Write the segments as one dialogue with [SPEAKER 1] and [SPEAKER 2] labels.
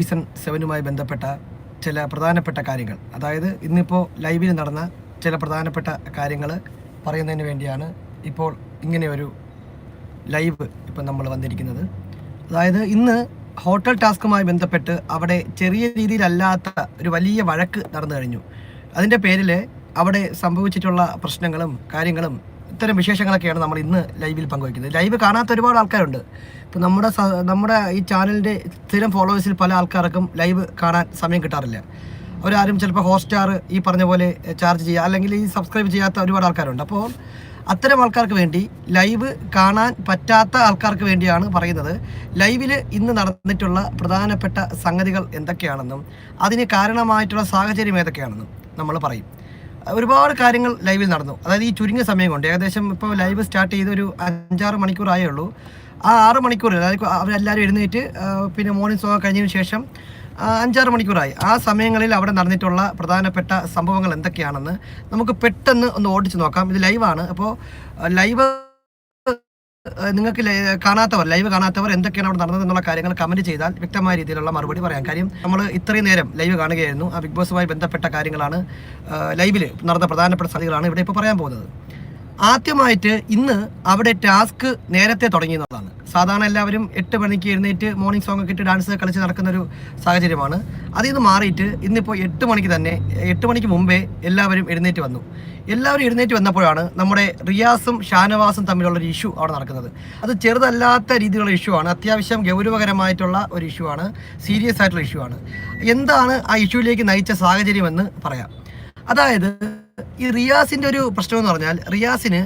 [SPEAKER 1] Season സെവനുമായി ബന്ധപ്പെട്ട ചില പ്രധാനപ്പെട്ട കാര്യങ്ങൾ. അതായത് ഇന്നിപ്പോൾ ലൈവിൽ നടന്ന ചില പ്രധാനപ്പെട്ട കാര്യങ്ങൾ പറയുന്നതിന് വേണ്ടിയാണ് ഇപ്പോൾ ഇങ്ങനെ ഒരു ലൈവ് ഇപ്പം നമ്മൾ വന്നിരിക്കുന്നത്. അതായത് ഇന്ന് ഹോട്ടൽ ടാസ്കുമായി ബന്ധപ്പെട്ട് അവിടെ ചെറിയ രീതിയിലല്ലാത്ത ഒരു വലിയ വഴക്ക് നടന്നു കഴിഞ്ഞു. അതിന്റെ പേരിൽ അവിടെ സംഭവിച്ചിട്ടുള്ള പ്രശ്നങ്ങളും കാര്യങ്ങളും ഇത്തരം വിശേഷങ്ങളൊക്കെയാണ് നമ്മൾ ഇന്ന് ലൈവിൽ പങ്കുവയ്ക്കുന്നത്. ലൈവ് കാണാത്ത ഒരുപാട് ആൾക്കാരുണ്ട്. ഇപ്പോൾ നമ്മുടെ നമ്മുടെ ഈ ചാനലിന്റെ സ്ഥിരം ഫോളോവേഴ്സിൽ പല ആൾക്കാർക്കും ലൈവ് കാണാൻ സമയം കിട്ടാറില്ല. അവരാരും ചിലപ്പോൾ ഹോട്ട്സ്റ്റാർ ഈ പറഞ്ഞ പോലെ ചാർജ് ചെയ്യുക അല്ലെങ്കിൽ ഈ സബ്സ്ക്രൈബ് ചെയ്യാത്ത ഒരുപാട് ആൾക്കാരുണ്ട്. അപ്പോൾ അത്തരം ആൾക്കാർക്ക് വേണ്ടി ലൈവ് കാണാൻ പറ്റാത്ത ആൾക്കാർക്ക് വേണ്ടിയാണ് പറയുന്നത്. ലൈവിൽ ഇന്ന് നടന്നിട്ടുള്ള പ്രധാനപ്പെട്ട സംഗതികൾ എന്തൊക്കെയാണെന്നും അതിന് കാരണമായിട്ടുള്ള സാഹചര്യം ഏതൊക്കെയാണെന്നും നമ്മൾ പറയും. ഒരുപാട് കാര്യങ്ങൾ ലൈവിൽ നടന്നു. അതായത് ഈ ചുരുങ്ങിയ സമയം കൊണ്ട് ഏകദേശം ഇപ്പോൾ ലൈവ് സ്റ്റാർട്ട് ചെയ്ത് ഒരു അഞ്ചാറ് മണിക്കൂറായേ ഉള്ളൂ. ആ ആറ് മണിക്കൂർ അതായത് അവരെല്ലാവരും എഴുന്നേറ്റ് പിന്നെ മോർണിംഗ് സോങ് കഴിഞ്ഞതിന് ശേഷം അഞ്ചാറ് മണിക്കൂറായി. ആ സമയങ്ങളിൽ അവിടെ നടന്നിട്ടുള്ള പ്രധാനപ്പെട്ട സംഭവങ്ങൾ എന്തൊക്കെയാണെന്ന് നമുക്ക് പെട്ടെന്ന് ഒന്ന് ഓടിച്ച് നോക്കാം. ഇത് ലൈവാണ്. അപ്പോൾ ലൈവ് നിങ്ങൾക്ക് കാണാത്തവർ ലൈവ് കാണാത്തവർ എന്തൊക്കെയാണ് അവിടെ നടന്നത് എന്നുള്ള കാര്യങ്ങൾ കമന്റ് ചെയ്താൽ വ്യക്തമായ രീതിയിലുള്ള മറുപടി പറയാം. കാര്യം നമ്മൾ ഇത്രയും നേരം ലൈവ് കാണുകയായിരുന്നു. ആ ബിഗ് ബോസുമായി ബന്ധപ്പെട്ട കാര്യങ്ങളാണ് ലൈവിൽ നടന്ന പ്രധാനപ്പെട്ട സ്ഥലങ്ങളാണ് ഇവിടെ ഇപ്പോൾ പറയാൻ പോകുന്നത്. ആദ്യമായിട്ട് ഇന്ന് അവിടെ ടാസ്ക് നേരത്തെ തുടങ്ങിയതാണ് സാധാരണ എല്ലാവരും എട്ട് മണിക്ക് എഴുന്നേറ്റ് മോർണിംഗ് സോങ് ഒക്കെ ഇട്ട് ഡാൻസ് കളിച്ച് നടക്കുന്ന ഒരു സാഹചര്യമാണ്. അതിൽ നിന്ന് മാറിയിട്ട് ഇന്നിപ്പോൾ എട്ട് മണിക്ക് തന്നെ എട്ട് മണിക്ക് മുമ്പേ എല്ലാവരും എഴുന്നേറ്റ് വന്നു. എല്ലാവരും എഴുന്നേറ്റ് വന്നപ്പോഴാണ് നമ്മുടെ റിയാസും ഷാനവാസും തമ്മിലുള്ള ഒരു ഇഷ്യൂ അവിടെ നടക്കുന്നത്. അത് ചെറുതല്ലാത്ത രീതിയിലുള്ള ഇഷ്യൂ ആണ്. അത്യാവശ്യം ഗൗരവകരമായിട്ടുള്ള ഒരു ഇഷ്യൂ ആണ്. സീരിയസ് ആയിട്ടുള്ള ഇഷ്യൂ ആണ്. എന്താണ് ആ ഇഷ്യൂയിലേക്ക് നയിച്ച സാഹചര്യമെന്ന് പറയാം. അതായത് ഈ റിയാസിന്റെ ഒരു പ്രശ്നം എന്ന് പറഞ്ഞാൽ റിയാസിന്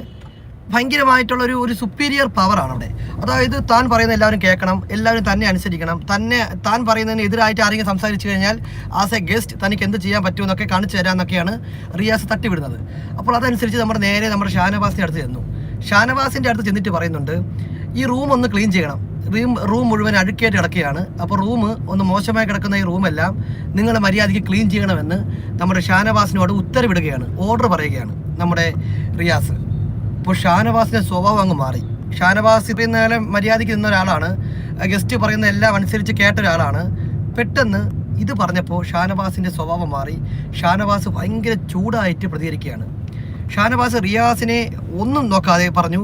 [SPEAKER 1] ഭയങ്കരമായിട്ടുള്ള ഒരു ഒരു സുപ്പീരിയർ പവറാണ് അവിടെ. അതായത് താൻ പറയുന്ന എല്ലാവരും കേൾക്കണം എല്ലാവരും തന്നെ അനുസരിക്കണം തന്നെ താൻ പറയുന്നതിന് എതിരായിട്ട് ആരെങ്കിലും സംസാരിച്ചു കഴിഞ്ഞാൽ ആസ് എ ഗസ്റ്റ് തനിക്ക് എന്ത് ചെയ്യാൻ പറ്റുമെന്നൊക്കെ കാണിച്ചു തരാമെന്നൊക്കെയാണ് റിയാസ് തട്ടിവിടുന്നത്. അപ്പോൾ അതനുസരിച്ച് നമ്മുടെ നേരെ നമ്മുടെ ഷാനവാസിന്റെ അടുത്ത് ചെന്നു. ഷാനവാസിന്റെ അടുത്ത് ചെന്നിട്ട് പറയുന്നുണ്ട് ഈ റൂം ഒന്ന് ക്ലീൻ ചെയ്യണം. റൂം റൂം മുഴുവൻ അഴുക്കേറ്റ് കിടക്കുകയാണ്. അപ്പോൾ റൂം ഒന്ന് മോശമായി കിടക്കുന്ന ഈ റൂമെല്ലാം നിങ്ങൾ മര്യാദയ്ക്ക് ക്ലീൻ ചെയ്യണമെന്ന് നമ്മുടെ ഷാനവാസിനോട് ഉത്തരവിടുകയാണ്. ഓർഡർ പറയുകയാണ് നമ്മുടെ റിയാസ്. അപ്പോൾ ഷാനവാസിന്റെ സ്വഭാവം അങ്ങ് മാറി. ഷാനവാസ് ഇത്രയും നേരം മര്യാദയ്ക്ക് നിന്ന ഒരാളാണ്. ഗസ്റ്റ് പറയുന്ന എല്ലാം അനുസരിച്ച് കേട്ട ഒരാളാണ്. പെട്ടെന്ന് ഇത് പറഞ്ഞപ്പോൾ ഷാനവാസിന്റെ സ്വഭാവം മാറി. ഷാനവാസ് ഭയങ്കര ചൂടായിട്ട് പ്രതികരിക്കുകയാണ്. ഷാനവാസ് റിയാസിനെ ഒന്നും നോക്കാതെ പറഞ്ഞു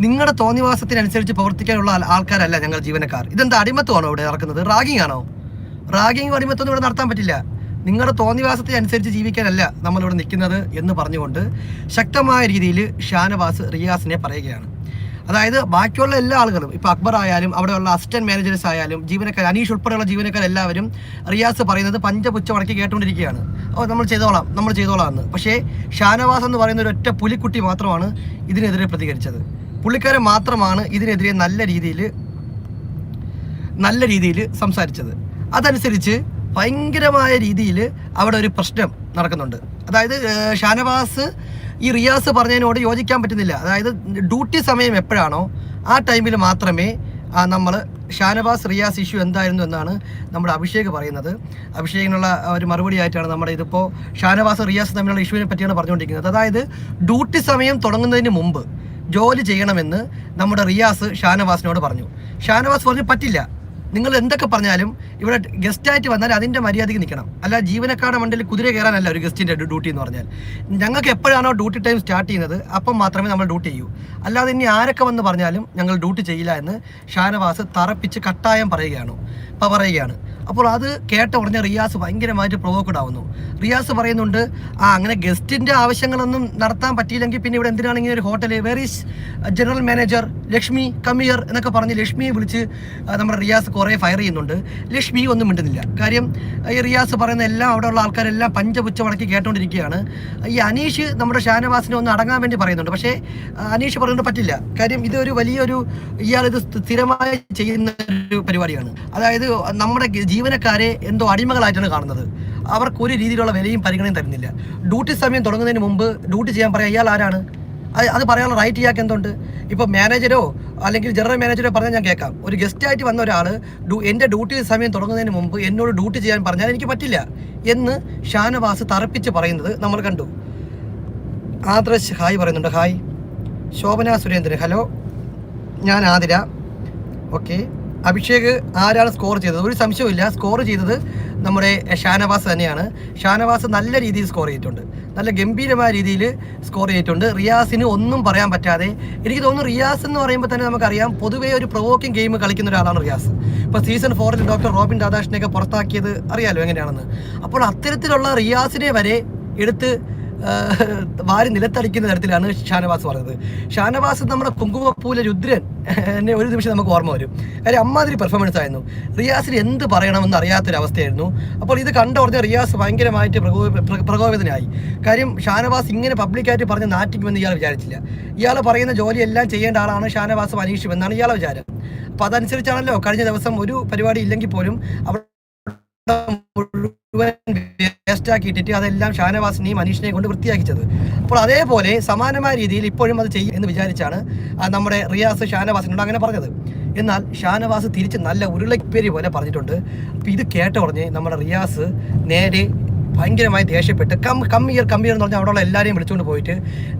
[SPEAKER 1] നിങ്ങളുടെ തോന്നിവാസത്തിനനുസരിച്ച് പ്രവർത്തിക്കാനുള്ള ആൾക്കാരല്ല ഞങ്ങൾ ജീവനക്കാർ. ഇതെന്താ അടിമത്വമാണോ ഇവിടെ നടക്കുന്നത്? റാഗിങ് ആണോ? റാഗിങ് അടിമത്വം ഇവിടെ നടത്താൻ പറ്റില്ല. നിങ്ങളുടെ തോന്നിവാസത്തിനനുസരിച്ച് ജീവിക്കാനല്ല നമ്മളിവിടെ നിൽക്കുന്നത് എന്ന് പറഞ്ഞുകൊണ്ട് ശക്തമായ രീതിയിൽ ഷാനവാസ് റിയാസിനെ പറയുകയാണ്. അതായത് ബാക്കിയുള്ള എല്ലാ ആളുകളും ഇപ്പോൾ അക്ബർ ആയാലും അവിടെയുള്ള അസിസ്റ്റന്റ് മാനേജേഴ്സ് ആയാലും ജീവനക്കാർ അനീഷ് ഉൾപ്പെടെയുള്ള ജീവനക്കാർ എല്ലാവരും റിയാസ് പറയുന്നത് പഞ്ചപുച്ച മടക്കി കേട്ടുകൊണ്ടിരിക്കുകയാണ്. ഓ നമ്മൾ ചെയ്തോളാം നമ്മൾ ചെയ്തോളാം എന്ന്. പക്ഷേ ഷാനവാസ് എന്ന് പറയുന്ന ഒരു ഒറ്റ പുലിക്കുട്ടി മാത്രമാണ് ഇതിനെതിരെ പ്രതികരിച്ചത്. പുള്ളിക്കാരൻ മാത്രമാണ് ഇതിനെതിരെ നല്ല രീതിയിൽ നല്ല രീതിയിൽ സംസാരിച്ചത്. അതനുസരിച്ച് ഭയങ്കരമായ രീതിയിൽ അവിടെ ഒരു പ്രശ്നം നടക്കുന്നുണ്ട്. അതായത് ഷാനവാസ് ഈ റിയാസ് പറഞ്ഞതിനോട് യോജിക്കാൻ പറ്റുന്നില്ല. അതായത് ഡ്യൂട്ടി സമയം എപ്പോഴാണോ ആ ടൈമിൽ മാത്രമേ നമ്മൾ ഷാനവാസ് റിയാസ് ഇഷ്യൂ എന്തായിരുന്നു എന്നാണ് നമ്മുടെ അഭിഷേക് പറയുന്നത്. അഭിഷേകിനുള്ള ഒരു മറുപടി ആയിട്ടാണ് നമ്മുടെ ഇതിപ്പോൾ ഷാനവാസ് റിയാസ് തമ്മിലുള്ള ഇഷ്യൂവിനെ പറ്റിയാണ് പറഞ്ഞുകൊണ്ടിരിക്കുന്നത്. അതായത് ഡ്യൂട്ടി സമയം തുടങ്ങുന്നതിന് മുമ്പ് ജോലി ചെയ്യണമെന്ന് നമ്മുടെ റിയാസ് ഷാനവാസിനോട് പറഞ്ഞു. ഷാനവാസ് പറഞ്ഞു പറ്റില്ല. നിങ്ങൾ എന്തൊക്കെ പറഞ്ഞാലും ഇവിടെ ഗസ്റ്റായിട്ട് വന്നാൽ അതിന്റെ മര്യാദയ്ക്ക് നിൽക്കണം. അല്ല ജീവനക്കാരുടെ മണ്ടിൽ കുതിര കയറാനല്ല ഒരു ഗസ്റ്റിന്റെ ഡ്യൂട്ടി എന്ന് പറഞ്ഞാൽ. ഞങ്ങൾക്ക് എപ്പോഴാണോ ഡ്യൂട്ടി ടൈം സ്റ്റാർട്ട് ചെയ്യുന്നത് അപ്പം മാത്രമേ നമ്മൾ ഡ്യൂട്ടി ചെയ്യൂ. അല്ലാതെ ഇനി ആരൊക്കെ വന്ന് പറഞ്ഞാലും ഞങ്ങൾ ഡ്യൂട്ടി ചെയ്യില്ല എന്ന് ഷാനവാസ് തറപ്പിച്ച് കട്ടായം പറയുകയാണ്. അപ്പോൾ പറയുകയാണ്. അപ്പോൾ അത് കേട്ട ഉടനെ റിയാസ് ഭയങ്കരമായിട്ട് പ്രൊവോക്കഡ് ആവുന്നു. റിയാസ് പറയുന്നുണ്ട് ആ അങ്ങനെ ഗസ്റ്റിന്റെ ആവശ്യങ്ങളൊന്നും നടത്താൻ പറ്റിയില്ലെങ്കിൽ പിന്നെ ഇവിടെ എന്തിനാണ് ഇങ്ങനെ ഒരു hotel where general manager Lakshmi come here എന്നൊക്കെ പറഞ്ഞ് ലക്ഷ്മിയെ വിളിച്ച് നമ്മുടെ റിയാസ് കുറേ ഫയർ ചെയ്യുന്നുണ്ട്. ലക്ഷ്മി ഒന്നും മിണ്ടുന്നില്ല. കാര്യം ഈ റിയാസ് പറയുന്ന എല്ലാം അവിടെയുള്ള ആൾക്കാരെല്ലാം പഞ്ചപുച്ച മടക്കി കേട്ടോണ്ടിരിക്കുകയാണ് ഈ അനീഷ് നമ്മുടെ ഷാനവാസിനെ ഒന്ന് അടങ്ങാൻ വേണ്ടി പറയുന്നുണ്ട്. പക്ഷേ അനീഷ് പറയുന്നത് പറ്റില്ല. കാര്യം ഇതൊരു വലിയൊരു ഇയാൾ ഇത് സ്ഥിരമായി ചെയ്യുന്ന ഒരു പരിപാടിയാണ്. അതായത് നമ്മുടെ ജീവനക്കാരെ എന്തോ അടിമകളായിട്ടാണ് കാണുന്നത്. അവർക്ക് ഒരു രീതിയിലുള്ള വിലയും പരിഗണനയും തരുന്നില്ല. ഡ്യൂട്ടി സമയം തുടങ്ങുന്നതിന് മുമ്പ് ഡ്യൂട്ടി ചെയ്യാൻ പറയാം ഇയാൾ ആരാണ്? അത് അത് പറയാനുള്ള റൈറ്റ് ഇയാൾക്ക് എന്തുണ്ട്? ഇപ്പോൾ മാനേജരോ അല്ലെങ്കിൽ ജനറൽ മാനേജരോ പറഞ്ഞാൽ ഞാൻ കേൾക്കാം. ഒരു ഗസ്റ്റായിട്ട് വന്ന ഒരാൾ എന്റെ ഡ്യൂട്ടി സമയം തുടങ്ങുന്നതിന് മുമ്പ് എന്നോട് ഡ്യൂട്ടി ചെയ്യാൻ പറഞ്ഞാൽ എനിക്ക് പറ്റില്ല എന്ന് ഷാനവാസ് തറപ്പിച്ച് പറയുന്നത് നമ്മൾ കണ്ടു. ആദർശ് ഹായ് പറയുന്നുണ്ട്. ഹായ്. ശോഭന സുരേന്ദ്രൻ. ഹലോ. ഞാൻ ആതിര. ഓക്കെ. അഭിഷേക് ആരാണ് സ്കോർ ചെയ്തത്? ഒരു സംശയമില്ല സ്കോർ ചെയ്തത് നമ്മുടെ ഷാനവാസ് തന്നെയാണ്. ഷാനവാസ് നല്ല രീതിയിൽ സ്കോർ ചെയ്തിട്ടുണ്ട്. നല്ല ഗംഭീരമായ രീതിയിൽ സ്കോർ ചെയ്തിട്ടുണ്ട്. റിയാസിന് ഒന്നും പറയാൻ പറ്റാതെ എനിക്ക് തോന്നുന്നു റിയാസ് എന്ന് പറയുമ്പോൾ തന്നെ നമുക്കറിയാം പൊതുവേ ഒരു പ്രൊവോക്കിംഗ് ഗെയിം കളിക്കുന്ന ഒരാളാണ് റിയാസ്. ഇപ്പോൾ സീസൺ ഫോറിൽ ഡോക്ടർ റോബിൻ രാധാകൃഷ്ണനെയൊക്കെ പുറത്താക്കിയത് അറിയാലോ എങ്ങനെയാണെന്ന്. അപ്പോൾ അത്തരത്തിലുള്ള റിയാസിനെ വരെ എടുത്ത് വാരി നിലത്തടിക്കുന്ന തരത്തിലാണ് ഷാനവാസ് പറഞ്ഞത്. ഷാനവാസ് നമ്മുടെ കുങ്കുമപ്പൂലെ രുദ്രൻ എന്നെ ഒരു നിമിഷം നമുക്ക് ഓർമ്മ വരും. കാര്യം അമ്മാതിരി പെർഫോമൻസ് ആയിരുന്നു. റിയാസിന് എന്ത് പറയണമെന്ന് അറിയാത്തൊരവസ്ഥയായിരുന്നു. അപ്പോൾ ഇത് കണ്ട ഉടനെ റിയാസ് ഭയങ്കരമായിട്ട് പ്രകോപ പ്രകോപിതനായി. കാര്യം ഷാനവാസ് ഇങ്ങനെ പബ്ലിക്കായിട്ട് പറഞ്ഞ് നാറ്റിക്കുമെന്ന് ഇയാൾ വിചാരിച്ചില്ല. ഇയാൾ പറയുന്ന ജോലിയെല്ലാം ചെയ്യേണ്ട ആളാണ് ഷാനവാസ് അനീഷുമെന്നാണ് ഇയാളെ വിചാരം. അപ്പോൾ അതനുസരിച്ചാണല്ലോ കഴിഞ്ഞ ദിവസം ഒരു പരിപാടി ഇല്ലെങ്കിൽ പോലും അവിടെ മുഴുവൻ വേസ്റ്റ് ആക്കിയിട്ടിട്ട് അതെല്ലാം ഷാനവാസിനെയും അനീഷിനെയും കൊണ്ട് വൃത്തിയാക്കിച്ചത്. അപ്പോൾ അതേപോലെ സമാനമായ രീതിയിൽ ഇപ്പോഴും അത് ചെയ്യും എന്ന് വിചാരിച്ചാണ് നമ്മുടെ റിയാസ് ഷാനവാസിനോട് അങ്ങനെ പറഞ്ഞത്. എന്നാൽ ഷാനവാസ് തിരിച്ച് നല്ല ഉരുളപ്പേരി പോലെ പറഞ്ഞിട്ടുണ്ട്. അപ്പോൾ ഇത് കേട്ട ഉടനെ നമ്മുടെ റിയാസ് നേരെ ഭയങ്കരമായി ദേഷ്യപ്പെട്ട് കം കമ്മിയർ കമ്മിയർ എന്ന് പറഞ്ഞാൽ അവിടെയുള്ള എല്ലാവരെയും വിളിച്ചുകൊണ്ട് പോയിട്ട്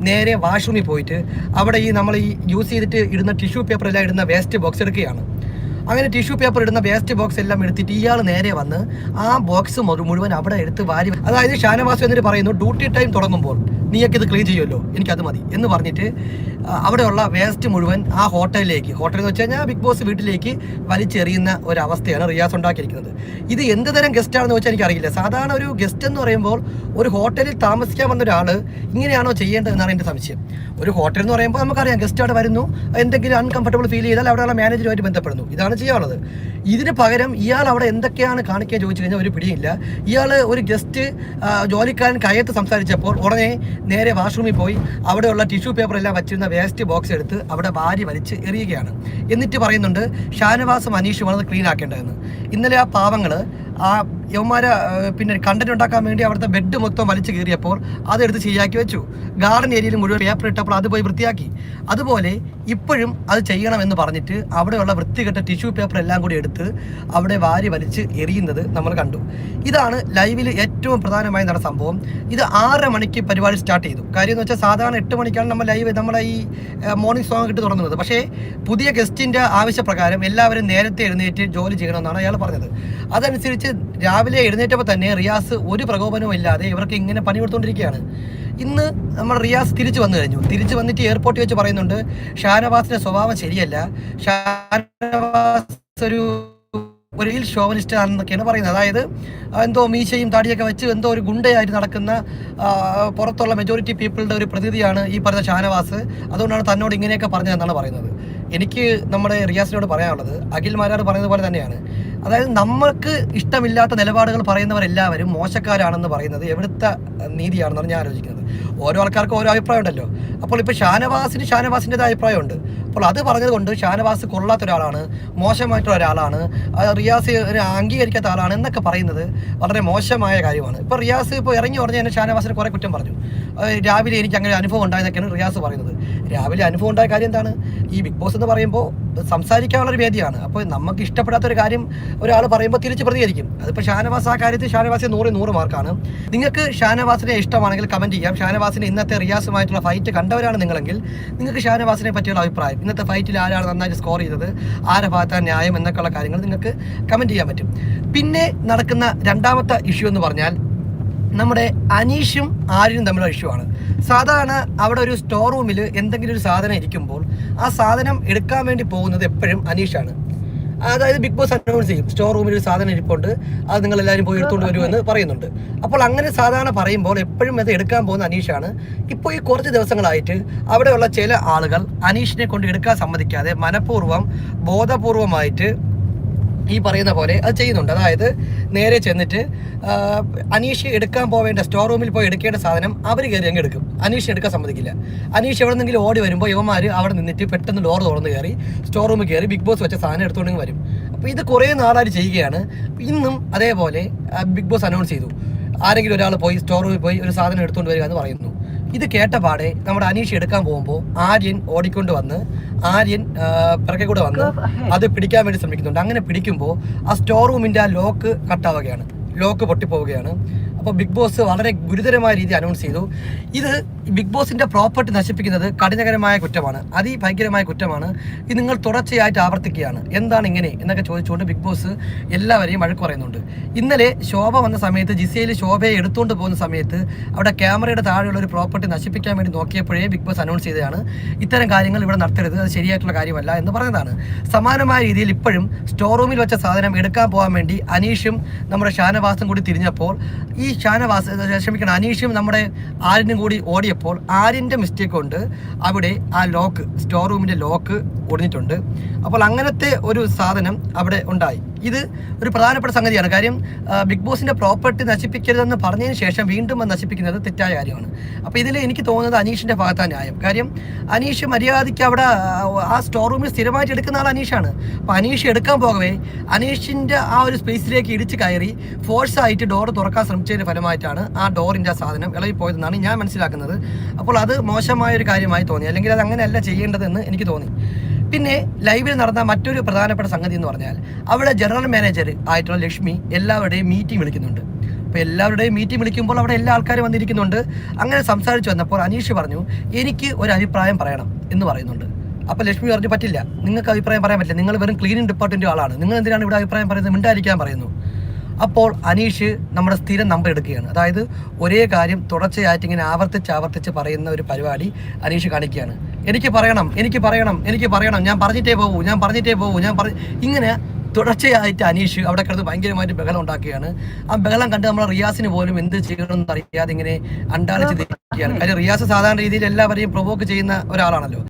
[SPEAKER 1] നേരെ വാഷ്റൂമിൽ പോയിട്ട് അവിടെ ഈ നമ്മൾ ഈ യൂസ് ചെയ്തിട്ട് ഇടുന്ന ടിഷ്യൂ പേപ്പറെല്ലാം ഇടുന്ന വേസ്റ്റ് ബോക്സ് എടുക്കുകയാണ്. അങ്ങനെ ടിഷ്യൂ പേപ്പർ ഇടുന്ന വേസ്റ്റ് ബോക്സ് എല്ലാം എടുത്തിട്ട് ഇയാൾ നേരെ വന്ന് ആ ബോക്സ് മുഴുവൻ അവിടെ എടുത്ത് വാരി അതായത് ഷാനവാസ് എന്നിട്ട് പറയുന്നു ഡ്യൂട്ടി ടൈം തുടങ്ങുമ്പോൾ നീയൊക്കെ ഇത് ക്ലീൻ ചെയ്യുമല്ലോ? എനിക്കത് മതി. എന്ന് പറഞ്ഞിട്ട് അവിടെയുള്ള വേസ്റ്റ് മുഴുവൻ ആ ഹോട്ടലിലേക്ക് ഹോട്ടൽ എന്ന് വെച്ച് കഴിഞ്ഞാൽ ബിഗ് ബോസ് വീട്ടിലേക്ക് വലിച്ചെറിയുന്ന ഒരവസ്ഥയാണ് റിയാസ് ഉണ്ടാക്കിയിരിക്കുന്നത്. ഇത് എന്ത് തരം ഗസ്റ്റാണെന്ന് വെച്ചാൽ എനിക്കറിയില്ല. സാധാരണ ഒരു ഗസ്റ്റ് എന്ന് പറയുമ്പോൾ ഒരു ഹോട്ടലിൽ താമസിക്കാൻ വന്ന ഒരാൾ ഇങ്ങനെയാണോ ചെയ്യേണ്ടതെന്നാണ് എന്റെ സംശയം. ഒരു ഹോട്ടൽ എന്ന് പറയുമ്പോൾ നമുക്കറിയാം ഗസ്റ്റ് അവിടെ വരുന്നു എന്തെങ്കിലും അൺകംഫർട്ടബിൾ ഫീൽ ചെയ്താൽ അവിടെയുള്ള മാനേജറുമായിട്ട് ബന്ധപ്പെടുന്നു. ഇതാണ് ചെയ്യാനുള്ളത്. ഇതിന് പകരം ഇയാൾ അവിടെ എന്തൊക്കെയാണ് കാണിക്കാൻ ചോദിച്ചു കഴിഞ്ഞാൽ ഒരു പിടിയില്ല ഇയാൾ ഒരു ഗസ്റ്റ് ജോലിക്കാരൻ കയത്ത് സംസാരിച്ചപ്പോൾ ഉടനെ നേരെ വാഷ്റൂമിൽ പോയി അവിടെയുള്ള ടിഷ്യൂ പേപ്പർ എല്ലാം വച്ചിരുന്ന വേസ്റ്റ് ബോക്സ് എടുത്ത് അവിടെ വാരി വലിച്ച് എറിയുകയാണ്. എന്നിട്ട് പറയുന്നുണ്ട് ഷാനവാസും അനീഷുമാണ് അത് ക്ലീൻ ആക്കേണ്ടതെന്ന്. ഇന്നലെ ആ പാവങ്ങൾ ആ യവന്മാരെ പിന്നെ കണ്ടന്റ് ഉണ്ടാക്കാൻ വേണ്ടി അവിടുത്തെ ബെഡ് മൊത്തം വലിച്ചു കീറിയപ്പോൾ അതെടുത്ത് ശരിയാക്കി വെച്ചു. ഗാർഡൻ ഏരിയയിൽ മുഴുവൻ പേപ്പർ ഇട്ടപ്പോൾ അത് പോയി വൃത്തിയാക്കി. അതുപോലെ ഇപ്പോഴും അത് ചെയ്യണമെന്ന് പറഞ്ഞിട്ട് അവിടെയുള്ള വൃത്തികെട്ട ടിഷ്യൂ പേപ്പർ എല്ലാം കൂടി എടുത്ത് അവിടെ വാരി വലിച്ച് എറിയുന്നത് നമ്മൾ കണ്ടു. ഇതാണ് ലൈവിൽ ഏറ്റവും പ്രധാനമായി നടന്ന സംഭവം. ഇത് ആറര മണിക്ക് പരിപാടി സ്റ്റാർട്ട് ചെയ്തു. കാര്യം എന്ന് വെച്ചാൽ സാധാരണ എട്ട് മണിക്കാണ് നമ്മൾ ലൈവ് നമ്മളെ ഈ മോർണിംഗ് സോങ് ഇട്ട് തുടങ്ങുന്നത്. പക്ഷേ പുതിയ ഗസ്റ്റിന്റെ ആവശ്യപ്രകാരം എല്ലാവരും നേരത്തെ എഴുന്നേറ്റ് ജോലി ചെയ്യണമെന്നാണ് അയാൾ പറഞ്ഞത്. അതനുസരിച്ച് രാവിലെ എഴുന്നേറ്റപ്പോൾ തന്നെ റിയാസ് ഒരു പ്രകോപനവും ഇല്ലാതെ ഇവർക്ക് ഇങ്ങനെ പണി കൊടുത്തുകൊണ്ടിരിക്കുകയാണ് ഇന്ന് നമ്മൾ റിയാസ് തിരിച്ചു വന്നു കഴിഞ്ഞു. തിരിച്ചു വന്നിട്ട് എയർപോർട്ടിൽ വെച്ച് പറയുന്നുണ്ട് ഷാനവാസിന്റെ സ്വഭാവം ശരിയല്ല. ഷാനവാസ് ഒരു ഒരു ഹിൽ ഷോവനിസ്റ്റ് ആണെന്നൊക്കെയാണ് പറയുന്നത്. അതായത് എന്തോ മീശയും താടിയൊക്കെ വെച്ച് എന്തോ ഒരു ഗുണ്ടയായിട്ട് നടക്കുന്ന പുറത്തുള്ള മെജോറിറ്റി പീപ്പിളുടെ ഒരു പ്രതിനിധിയാണ് ഈ പറഞ്ഞ ഷാനവാസ്. അതുകൊണ്ടാണ് തന്നോട് ഇങ്ങനെയൊക്കെ പറഞ്ഞതെന്നാണ് പറയുന്നത്. എനിക്ക് നമ്മുടെ റിയാസിനോട് പറയാനുള്ളത് അഖിൽ മാരാട് പറയുന്നത് പോലെ തന്നെയാണ്. അതായത് നമ്മൾക്ക് ഇഷ്ടമില്ലാത്ത നിലപാടുകൾ പറയുന്നവരെല്ലാവരും മോശക്കാരാണെന്ന് പറയുന്നത് എവിടുത്തെ നീതിയാണെന്നാണ് ഞാൻ ആലോചിക്കുന്നത്. ഓരോ ആൾക്കാർക്കും ഓരോ അഭിപ്രായം ഉണ്ടല്ലോ. അപ്പോൾ ഇപ്പോൾ ഷാനവാസിന് ഷാനവാസിന്റെതായ അഭിപ്രായമുണ്ട് അപ്പോൾ അത് പറഞ്ഞത് കൊണ്ട് ഷാനവാസ് കൊള്ളാത്ത ഒരാളാണ് മോശമായിട്ടുള്ള ഒരാളാണ് റിയാസ് അംഗീകരിക്കാത്ത ആളാണ് എന്നൊക്കെ പറയുന്നത് വളരെ മോശമായ കാര്യമാണ്. ഇപ്പോൾ റിയാസ് ഇപ്പോൾ ഇറങ്ങി പറഞ്ഞ തന്നെ ഷാനവാസിനെ കുറേ കുറ്റം പറഞ്ഞു. രാവിലെ എനിക്ക് അങ്ങനെ അനുഭവം ഉണ്ടായെന്നൊക്കെയാണ് റിയാസ് പറയുന്നത്. രാവിലെ അനുഭവം ഉണ്ടായ കാര്യം എന്താണ്? ഈ ബിഗ് ബോസ് എന്ന് പറയുമ്പോൾ സംസാരിക്കാനുള്ള ഒരു വേദിയാണ്. അപ്പോൾ നമുക്ക് ഇഷ്ടപ്പെടാത്ത ഒരു കാര്യം ഒരാൾ പറയുമ്പോൾ തിരിച്ച് പ്രതികരിക്കും. അതിപ്പോൾ ഷാനവാസ് ആ കാര്യത്തിൽ ഷാനവാസിന് നൂറ് നൂറ് മാർക്കാണ്. നിങ്ങൾക്ക് ഷാനവാസിനെ ഇഷ്ടമാണെങ്കിൽ കമന്റ് ചെയ്യാം. ഷാനവാസിനെ ഇന്നത്തെ റിയാസുമായിട്ടുള്ള ഫൈറ്റ് കണ്ടവരാണ് നിങ്ങളെങ്കിൽ നിങ്ങൾക്ക് ഷാനവാസിനെ പറ്റിയുള്ള അഭിപ്രായം ഇന്നത്തെ ഫൈറ്റിൽ ആരാണ് നന്നായിട്ട് സ്കോർ ചെയ്തത് ആരെ ഭാഗത്താണ് ന്യായം എന്നൊക്കെയുള്ള കാര്യങ്ങൾ നിങ്ങൾക്ക് കമന്റ് ചെയ്യാൻ പറ്റും. പിന്നെ നടക്കുന്ന രണ്ടാമത്തെ ഇഷ്യൂ എന്ന് പറഞ്ഞാൽ നമ്മുടെ അനീഷും ആര്യനും തമ്മിലുള്ള ഇഷ്യൂ ആണ്. സാധാരണ അവിടെ ഒരു സ്റ്റോർ റൂമിൽ എന്തെങ്കിലും ഒരു സാധനം ഇരിക്കുമ്പോൾ ആ സാധനം എടുക്കാൻ വേണ്ടി പോകുന്നത് എപ്പോഴും അനീഷാണ്. അതായത് ബിഗ് ബോസ് അനൗൺസ് ചെയ്യും. സ്റ്റോർ റൂമിൽ ഒരു സാധനം ഇരിപ്പുണ്ട്. അത് നിങ്ങൾ എല്ലാവരും പോയി എടുത്തുകൊണ്ട് വരുമെന്ന് പറയുന്നുണ്ട്. അപ്പോൾ അങ്ങനെ സാധാരണ പറയുമ്പോൾ എപ്പോഴും അത് എടുക്കാൻ പോകുന്ന അനീഷാണ്. ഇപ്പോൾ ഈ കുറച്ച് ദിവസങ്ങളായിട്ട് അവിടെയുള്ള ചില ആളുകൾ അനീഷിനെ കൊണ്ട് എടുക്കാൻ സമ്മതിക്കാതെ മനഃപൂർവം ബോധപൂർവമായിട്ട് ഈ പറയുന്ന പോലെ അത് ചെയ്യുന്നുണ്ട്. അതായത് നേരെ ചെന്നിട്ട് അനീഷ് എടുക്കാൻ പോവേണ്ട സ്റ്റോർ റൂമിൽ പോയി എടുക്കേണ്ട സാധനം അവർ കയറി അങ്ങ് എടുക്കും. അനീഷ് എടുക്കാൻ സമ്മതിക്കില്ല. അനീഷ് എവിടെ നിന്നെങ്കിലും ഓടി വരുമ്പോൾ യുവമാർ അവിടെ നിന്നിട്ട് പെട്ടെന്ന് ഡോർ തുറന്ന് കയറി സ്റ്റോർ റൂമിൽ കയറി ബിഗ് ബോസ് വെച്ച സാധനം എടുത്തുകൊണ്ടെങ്കിൽ വരും. അപ്പോൾ ഇത് കുറേ നാളായിട്ട് ചെയ്യുകയാണ്. ഇന്നും അതേപോലെ ബിഗ് ബോസ് അനൗൺസ് ചെയ്തു. ആരെങ്കിലും ഒരാൾ പോയി സ്റ്റോർ റൂമിൽ പോയി ഒരു സാധനം എടുത്തുകൊണ്ട് വരിക എന്ന് പറയുന്നു. ഇത് കേട്ട പാടെ നമ്മുടെ അനീഷ് എടുക്കാൻ പോകുമ്പോൾ ആര്യൻ ഓടിക്കൊണ്ട് വന്ന് ആര്യൻ പിറകെ കൂടെ വന്ന് അത് പിടിക്കാൻ വേണ്ടി ശ്രമിക്കുന്നുണ്ട്. അങ്ങനെ പിടിക്കുമ്പോൾ ആ സ്റ്റോർ റൂമിന്റെ ആ ലോക്ക് കട്ടാവുകയാണ് ലോക്ക് പൊട്ടിപ്പോവുകയാണ്. അപ്പോൾ ബിഗ് ബോസ് വളരെ ഗുരുതരമായ രീതി അനൗൺസ് ചെയ്തു. ഇത് ബിഗ് ബോസിന്റെ പ്രോപ്പർട്ടി നശിപ്പിക്കുന്നത് കഠിനകരമായ കുറ്റമാണ്. അതിഭയങ്കരമായ കുറ്റമാണ്. ഇത് നിങ്ങൾ തുടർച്ചയായിട്ട് ആവർത്തിക്കുകയാണ്. എന്താണ് ഇങ്ങനെ? എന്നൊക്കെ ചോദിച്ചുകൊണ്ട് ബിഗ് ബോസ് എല്ലാവരെയും വഴക്ക് പറയുന്നുണ്ട്. ഇന്നലെ ശോഭ വന്ന സമയത്ത് ജിസയിൽ ശോഭയെ എടുത്തുകൊണ്ട് പോകുന്ന സമയത്ത് അവിടെ ക്യാമറയുടെ താഴെയുള്ള ഒരു പ്രോപ്പർട്ടി നശിപ്പിക്കാൻ വേണ്ടി നോക്കിയപ്പോഴേ ബിഗ് ബോസ് അനൗൺസ് ചെയ്തതാണ്. ഇത്തരം കാര്യങ്ങൾ ഇവിടെ നടത്തരുത്. അത് ശരിയായിട്ടുള്ള കാര്യമല്ല എന്ന് പറഞ്ഞതാണ്. സമാനമായ രീതിയിൽ ഇപ്പോഴും സ്റ്റോർ റൂമിൽ വെച്ച സാധനം എടുക്കാൻ പോകാൻ വേണ്ടി അനീഷും നമ്മുടെ ഷാനവാസും കൂടി തിരിഞ്ഞപ്പോൾ ഈ ഷാനവാസ് ക്ഷമിക്കണം അനീഷും നമ്മുടെ ആരിനും കൂടി ഓടിയപ്പോൾ ആര്യന്റെ മിസ്റ്റേക്ക് കൊണ്ട് അവിടെ ആ ലോക്ക് സ്റ്റോർ റൂമിന്റെ ലോക്ക് ഒടിഞ്ഞിട്ടുണ്ട്. അപ്പോൾ അങ്ങനത്തെ ഒരു സാധനം അവിടെ ഉണ്ടായി. ഇത് ഒരു പ്രധാനപ്പെട്ട സംഗതിയാണ്. കാര്യം ബിഗ് ബോസിന്റെ പ്രോപ്പർട്ടി നശിപ്പിക്കരുതെന്ന് പറഞ്ഞതിന് ശേഷം വീണ്ടും അത് നശിപ്പിക്കുന്നത് തെറ്റായ കാര്യമാണ്. അപ്പോൾ ഇതിൽ എനിക്ക് തോന്നുന്നത് അനീഷിന്റെ ഭാഗത്താണ് ന്യായം. കാര്യം അനീഷ് മര്യാദയ്ക്ക് അവിടെ ആ, സ്റ്റോർ റൂമിൽ സ്ഥിരമായിട്ട് എടുക്കുന്ന ആൾ അനീഷാണ്. അപ്പോൾ അനീഷ് എടുക്കാൻ പോകവേ അനീഷിന്റെ ആ ഒരു സ്പേസിലേക്ക് ഇടിച്ച് കയറി ഫോഴ്സ് ആയിട്ട് ഡോർ തുറക്കാൻ ശ്രമിച്ചതിന്റെ ഫലമായിട്ടാണ് ആ ഡോറിന്റെ ആ സാധനം ഇളകി പോയതെന്നാണ് ഞാൻ മനസ്സിലാക്കുന്നത്. അപ്പോൾ അത് മോശമായ ഒരു കാര്യമായി തോന്നി. അല്ലെങ്കിൽ അത് അങ്ങനെയല്ല ചെയ്യേണ്ടതെന്ന് എനിക്ക് തോന്നി. പിന്നെ ലൈവിൽ നടന്ന മറ്റൊരു പ്രധാനപ്പെട്ട സംഗതി എന്ന് പറഞ്ഞാൽ അവിടെ ജനറൽ മാനേജർ ആയിട്ടുള്ള ലക്ഷ്മി എല്ലാവരുടെയും മീറ്റിംഗ് വിളിക്കുന്നുണ്ട്. അപ്പോൾ എല്ലാവരുടെയും മീറ്റിംഗ് വിളിക്കുമ്പോൾ അവിടെ എല്ലാ ആൾക്കാരും വന്നിരിക്കുന്നുണ്ട്. അങ്ങനെ സംസാരിച്ച് വന്നപ്പോൾ അനീഷ് പറഞ്ഞു എനിക്ക് ഒരു അഭിപ്രായം പറയണം എന്ന് പറയുന്നുണ്ട്. അപ്പോൾ ലക്ഷ്മി പറഞ്ഞു പറ്റില്ല നിങ്ങൾക്ക് അഭിപ്രായം പറയാൻ പറ്റില്ല. നിങ്ങൾ വെറും ക്ലീനിങ് ഡിപ്പാർട്ട്മെന്റ് ആളാണ്. നിങ്ങൾ എന്തിനാണ് ഇവിടെ അഭിപ്രായം പറയുന്നത്? മിണ്ടായിരിക്കാൻ പറയുന്നു. അപ്പോൾ അനീഷ് നമ്മുടെ സ്ഥിരം നമ്പർ എടുക്കുകയാണ്. അതായത് ഒരേ കാര്യം തുടർച്ചയായിട്ട് ഇങ്ങനെ ആവർത്തിച്ച് ആവർത്തിച്ച് പറയുന്ന ഒരു പരിപാടി അനീഷ് കാണിക്കുകയാണ്. എനിക്ക് പറയണം എനിക്ക് പറയണം എനിക്ക് പറയണം. ഞാൻ പറഞ്ഞിട്ടേ പോകൂ ഞാൻ പറഞ്ഞിട്ടേ പോകൂ ഞാൻ പറ ഇങ്ങനെ തുടർച്ചയായിട്ട് അനീഷ് അവിടെ കിടന്ന് ഭയങ്കരമായിട്ട് ബഹളം ഉണ്ടാക്കുകയാണ്. ആ ബഹളം കണ്ട് നമ്മൾ റിയാസിന് പോലും എന്ത് ചെയ്യണമെന്ന് അറിയാതെ ഇങ്ങനെ അണ്ടാളിച്ച് തിരിക്കുകയാണ് കാര്യം റിയാസ് സാധാരണ രീതിയിൽ എല്ലാവരെയും പ്രൊവോക്ക് ചെയ്യുന്ന ഒരാളാണല്ലോ.